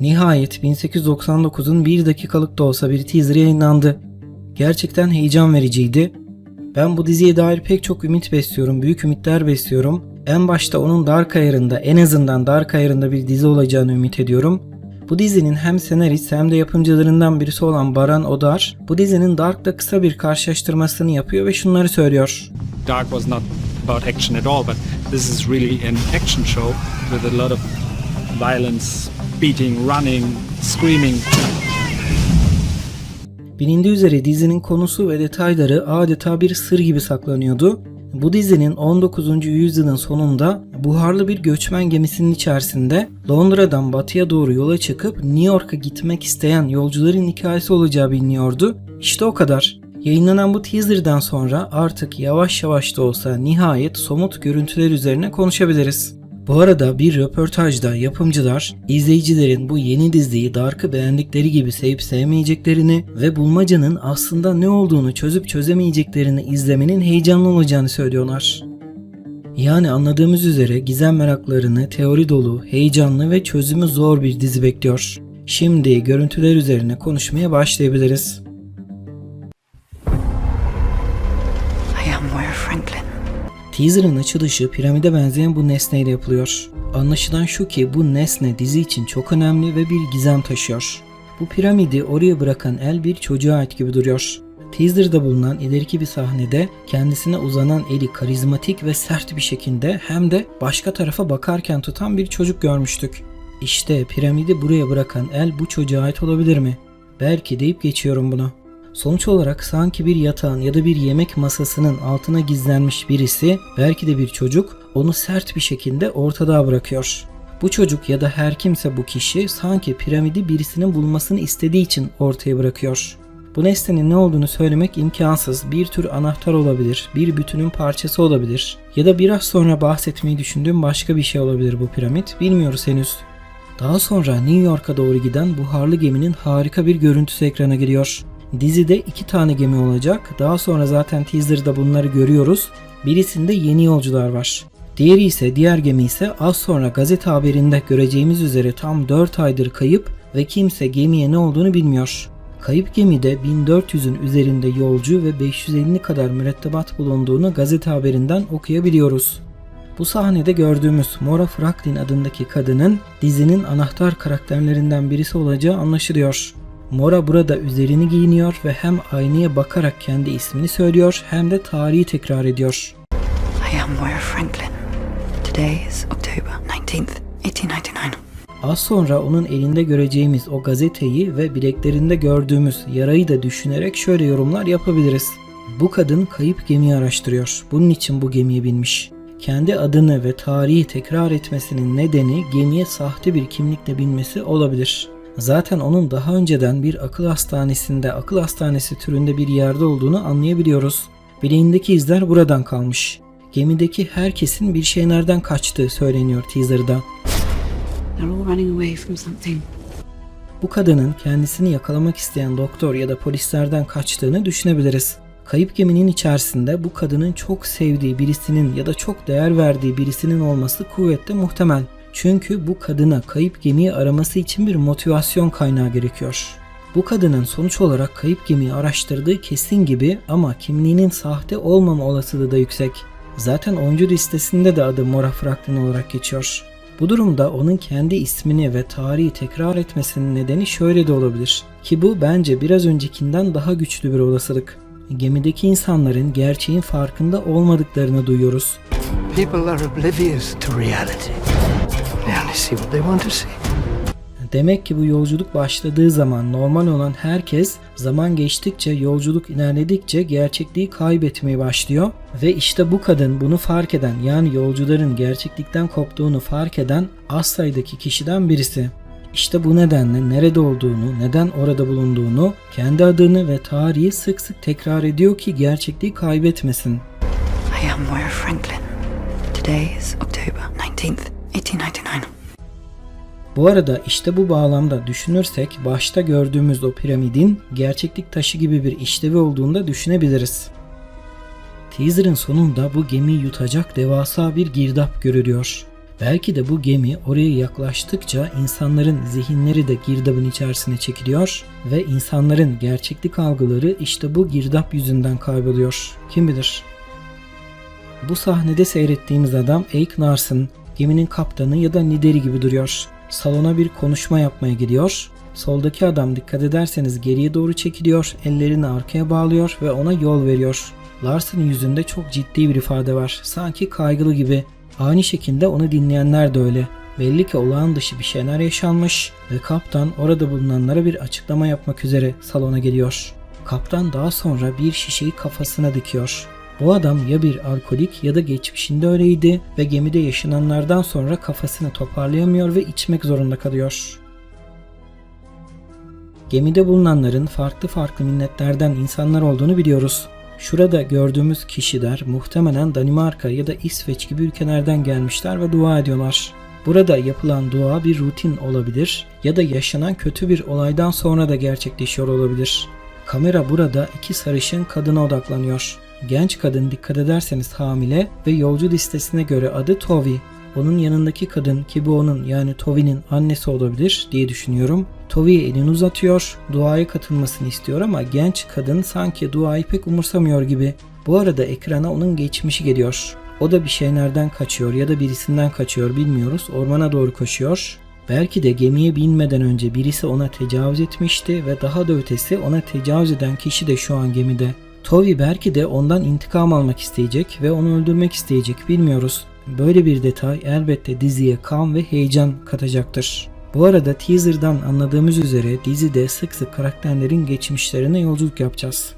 Nihayet 1899'un bir dakikalık da olsa bir teaser yayınlandı. Gerçekten heyecan vericiydi. Ben bu diziye dair pek çok ümit besliyorum, büyük ümitler besliyorum. En başta onun Dark ayarında, en azından Dark ayarında bir dizi olacağını ümit ediyorum. Bu dizinin hem senarist hem de yapımcılarından birisi olan Baran Odar, bu dizinin Dark'la kısa bir karşılaştırmasını yapıyor ve şunları söylüyor. Dark was not about action at all, but this is really an action show with a lot of violence, beating, running, screaming. Bilindiği üzere dizinin konusu ve detayları adeta bir sır gibi saklanıyordu. Bu dizinin 19. yüzyılın sonunda buharlı bir göçmen gemisinin içerisinde Londra'dan batıya doğru yola çıkıp New York'a gitmek isteyen yolcuların hikayesi olacağı biliniyordu. İşte o kadar. Yayınlanan bu teaser'dan sonra artık yavaş yavaş da olsa nihayet somut görüntüler üzerine konuşabiliriz. Bu arada bir röportajda yapımcılar izleyicilerin bu yeni diziyi Dark'ı beğendikleri gibi sevip sevmeyeceklerini ve bulmacanın aslında ne olduğunu çözüp çözemeyeceklerini izlemenin heyecanlı olacağını söylüyorlar. Yani anladığımız üzere gizem meraklarını teori dolu, heyecanlı ve çözümü zor bir dizi bekliyor. Şimdi görüntüler üzerine konuşmaya başlayabiliriz. Teaser'ın açılışı piramide benzeyen bu nesneyle yapılıyor. Anlaşılan şu ki bu nesne dizi için çok önemli ve bir gizem taşıyor. Bu piramidi oraya bırakan el bir çocuğa ait gibi duruyor. Teaser'da bulunan ileriki bir sahnede kendisine uzanan eli karizmatik ve sert bir şekilde hem de başka tarafa bakarken tutan bir çocuk görmüştük. İşte piramidi buraya bırakan el bu çocuğa ait olabilir mi? Belki deyip geçiyorum bunu. Sonuç olarak sanki bir yatağın ya da bir yemek masasının altına gizlenmiş birisi, belki de bir çocuk, onu sert bir şekilde ortada bırakıyor. Bu çocuk ya da her kimse bu kişi sanki piramidi birisinin bulmasını istediği için ortaya bırakıyor. Bu nesnenin ne olduğunu söylemek imkansız. Bir tür anahtar olabilir, bir bütünün parçası olabilir ya da biraz sonra bahsetmeyi düşündüğüm başka bir şey olabilir bu piramit. Bilmiyoruz henüz. Daha sonra New York'a doğru giden buharlı geminin harika bir görüntüsü ekrana giriyor. Dizide iki tane gemi olacak. Daha sonra zaten teaser'da bunları görüyoruz. Birisinde yeni yolcular var. Diğeri ise diğer gemi ise az sonra gazete haberinde göreceğimiz üzere tam 4 aydır kayıp ve kimse gemiye ne olduğunu bilmiyor. Kayıp gemide 1400'ün üzerinde yolcu ve 550 kadar mürettebat bulunduğunu gazete haberinden okuyabiliyoruz. Bu sahnede gördüğümüz Mora Franklin adındaki kadının dizinin anahtar karakterlerinden birisi olacağı anlaşılıyor. Mora burada üzerini giyiniyor ve hem aynaya bakarak kendi ismini söylüyor hem de tarihi tekrar ediyor. I am Moira Franklin. Today is October 19th, 1899. Az sonra onun elinde göreceğimiz o gazeteyi ve bileklerinde gördüğümüz yarayı da düşünerek şöyle yorumlar yapabiliriz. Bu kadın kayıp gemiyi araştırıyor. Bunun için bu gemiye binmiş. Kendi adını ve tarihi tekrar etmesinin nedeni gemiye sahte bir kimlikle binmesi olabilir. Zaten onun daha önceden bir akıl hastanesinde, akıl hastanesi türünde bir yerde olduğunu anlayabiliyoruz. Bileğindeki izler buradan kalmış. Gemideki herkesin bir şeylerden kaçtığı söyleniyor teaser'da. Bu kadının kendisini yakalamak isteyen doktor ya da polislerden kaçtığını düşünebiliriz. Kayıp geminin içerisinde bu kadının çok sevdiği birisinin ya da çok değer verdiği birisinin olması kuvvetle muhtemel. Çünkü bu kadına kayıp gemiyi araması için bir motivasyon kaynağı gerekiyor. Bu kadının sonuç olarak kayıp gemiyi araştırdığı kesin gibi ama kimliğinin sahte olmama olasılığı da yüksek. Zaten oyuncu listesinde de adı Mora Franklin olarak geçiyor. Bu durumda onun kendi ismini ve tarihi tekrar etmesinin nedeni şöyle de olabilir. Ki bu bence biraz öncekinden daha güçlü bir olasılık. Gemideki insanların gerçeğin farkında olmadıklarını duyuyoruz. People are oblivious to reality. They only see what they want to see. Demek ki bu yolculuk başladığı zaman normal olan herkes zaman geçtikçe yolculuk ilerledikçe gerçekliği kaybetmeye başlıyor ve işte bu kadın bunu fark eden yani yolcuların gerçeklikten koptuğunu fark eden az sayıdaki kişiden birisi. İşte bu nedenle nerede olduğunu, neden orada bulunduğunu, kendi adını ve tarihi sık sık tekrar ediyor ki gerçekliği kaybetmesin. I am Moira Franklin. Today is October 19th, 1899. Bu arada işte bu bağlamda düşünürsek başta gördüğümüz o piramidin gerçeklik taşı gibi bir işlevi olduğunu da düşünebiliriz. Teaser'ın sonunda bu gemiyi yutacak devasa bir girdap görülüyor. Belki de bu gemi oraya yaklaştıkça insanların zihinleri de girdabın içerisine çekiliyor ve insanların gerçeklik algıları işte bu girdap yüzünden kayboluyor. Kim bilir? Bu sahnede seyrettiğimiz adam Eik Nars'ın geminin kaptanı ya da lideri gibi duruyor. Salona bir konuşma yapmaya gidiyor. Soldaki adam dikkat ederseniz geriye doğru çekiliyor, ellerini arkaya bağlıyor ve ona yol veriyor. Lars'ın yüzünde çok ciddi bir ifade var. Sanki kaygılı gibi. Aynı şekilde onu dinleyenler de öyle. Belli ki olağan dışı bir şeyler yaşanmış ve kaptan orada bulunanlara bir açıklama yapmak üzere salona geliyor. Kaptan daha sonra bir şişeyi kafasına dikiyor. Bu adam ya bir alkolik ya da geçmişinde öyleydi ve gemide yaşananlardan sonra kafasını toparlayamıyor ve içmek zorunda kalıyor. Gemide bulunanların farklı farklı milletlerden insanlar olduğunu biliyoruz. Şurada gördüğümüz kişiler muhtemelen Danimarka ya da İsveç gibi ülkelerden gelmişler ve dua ediyorlar. Burada yapılan dua bir rutin olabilir ya da yaşanan kötü bir olaydan sonra da gerçekleşiyor olabilir. Kamera burada iki sarışın kadına odaklanıyor. Genç kadın dikkat ederseniz hamile ve yolcu listesine göre adı Tovi. Onun yanındaki kadın ki bu onun yani Tovi'nin annesi olabilir diye düşünüyorum. Tovi'ye elini uzatıyor, duaya katılmasını istiyor ama genç kadın sanki duayı pek umursamıyor gibi. Bu arada ekrana onun geçmişi geliyor. O da bir şeylerden kaçıyor ya da birisinden kaçıyor bilmiyoruz. Ormana doğru koşuyor. Belki de gemiye binmeden önce birisi ona tecavüz etmişti ve daha da ötesi ona tecavüz eden kişi de şu an gemide. Tovi belki de ondan intikam almak isteyecek ve onu öldürmek isteyecek bilmiyoruz. Böyle bir detay elbette diziye kan ve heyecan katacaktır. Bu arada teaser'dan anladığımız üzere dizide sık sık karakterlerin geçmişlerine yolculuk yapacağız.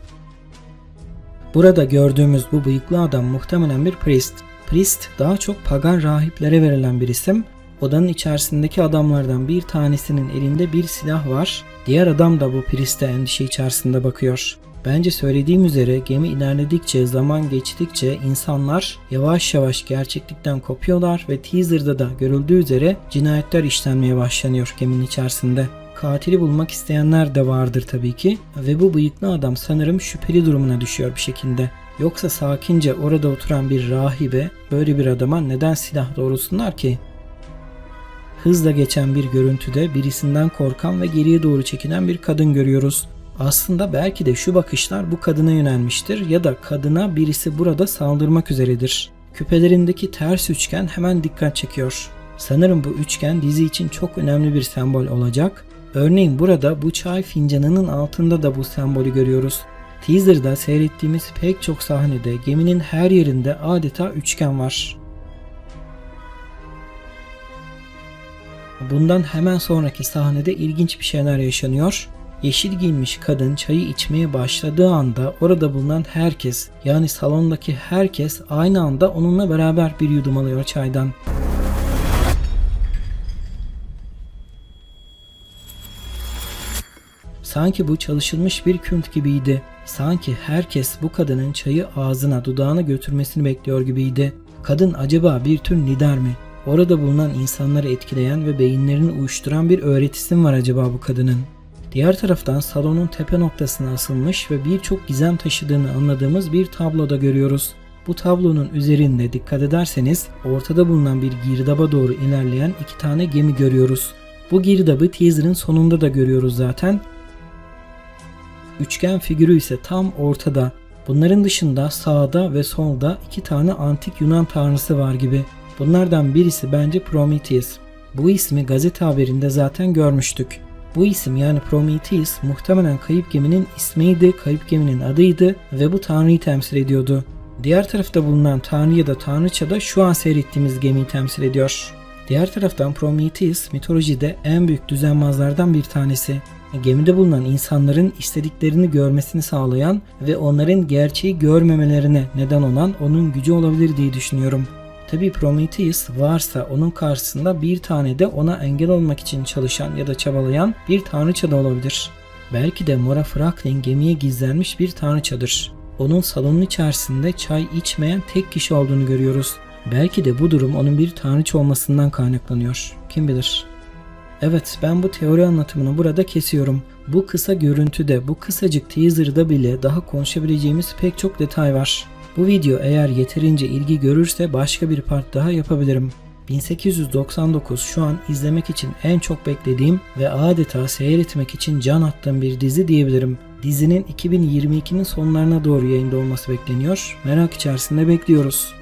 Burada gördüğümüz bu bıyıklı adam muhtemelen bir priest. Priest daha çok pagan rahiplere verilen bir isim. Odanın içerisindeki adamlardan bir tanesinin elinde bir silah var. Diğer adam da bu prieste endişe içerisinde bakıyor. Bence söylediğim üzere gemi ilerledikçe, zaman geçtikçe insanlar yavaş yavaş gerçeklikten kopuyorlar ve teaser'da da görüldüğü üzere cinayetler işlenmeye başlanıyor geminin içerisinde. Katili bulmak isteyenler de vardır tabii ki ve bu bıyıklı adam sanırım şüpheli durumuna düşüyor bir şekilde. Yoksa sakince orada oturan bir rahibe böyle bir adama neden silah doğrulsunlar ki? Hızla geçen bir görüntüde birisinden korkan ve geriye doğru çekilen bir kadın görüyoruz. Aslında belki de şu bakışlar bu kadına yönelmiştir ya da kadına birisi burada saldırmak üzeredir. Küpelerindeki ters üçgen hemen dikkat çekiyor. Sanırım bu üçgen dizi için çok önemli bir sembol olacak. Örneğin burada bu çay fincanının altında da bu sembolü görüyoruz. Teaser'da seyrettiğimiz pek çok sahnede geminin her yerinde adeta üçgen var. Bundan hemen sonraki sahnede ilginç bir şeyler yaşanıyor. Yeşil giyinmiş kadın çayı içmeye başladığı anda orada bulunan herkes yani salondaki herkes aynı anda onunla beraber bir yudum alıyor çaydan. Sanki bu çalışılmış bir kült gibiydi. Sanki herkes bu kadının çayı ağzına dudağına götürmesini bekliyor gibiydi. Kadın acaba bir tür lider mi? Orada bulunan insanları etkileyen ve beyinlerini uyuşturan bir öğretisi mi var acaba bu kadının? Diğer taraftan salonun tepe noktasına asılmış ve birçok gizem taşıdığını anladığımız bir tabloda görüyoruz. Bu tablonun üzerinde dikkat ederseniz ortada bulunan bir girdaba doğru ilerleyen iki tane gemi görüyoruz. Bu girdabı teaser'ın sonunda da görüyoruz zaten. Üçgen figürü ise tam ortada. Bunların dışında sağda ve solda iki tane antik Yunan tanrısı var gibi. Bunlardan birisi bence Prometheus. Bu ismi gazete haberinde zaten görmüştük. Bu isim yani Prometheus muhtemelen kayıp geminin ismiydi, kayıp geminin adıydı ve bu tanrıyı temsil ediyordu. Diğer tarafta bulunan tanrı ya da tanrıça da şu an seyrettiğimiz gemiyi temsil ediyor. Diğer taraftan Prometheus mitolojide en büyük düzenbazlardan bir tanesi. Gemide bulunan insanların istediklerini görmesini sağlayan ve onların gerçeği görmemelerine neden olan onun gücü olabilir diye düşünüyorum. Tabi Prometheus varsa onun karşısında bir tane de ona engel olmak için çalışan ya da çabalayan bir tanrıça da olabilir. Belki de Mora Franklin gemiye gizlenmiş bir tanrıçadır. Onun salonun içerisinde çay içmeyen tek kişi olduğunu görüyoruz. Belki de bu durum onun bir tanrıça olmasından kaynaklanıyor. Kim bilir. Evet ben bu teori anlatımını burada kesiyorum. Bu kısa görüntüde, bu kısacık teaser'da bile daha konuşabileceğimiz pek çok detay var. Bu video eğer yeterince ilgi görürse başka bir part daha yapabilirim. 1899 şu an izlemek için en çok beklediğim ve adeta seyretmek için can attığım bir dizi diyebilirim. Dizinin 2022'nin sonlarına doğru yayında olması bekleniyor. Merak içerisinde bekliyoruz.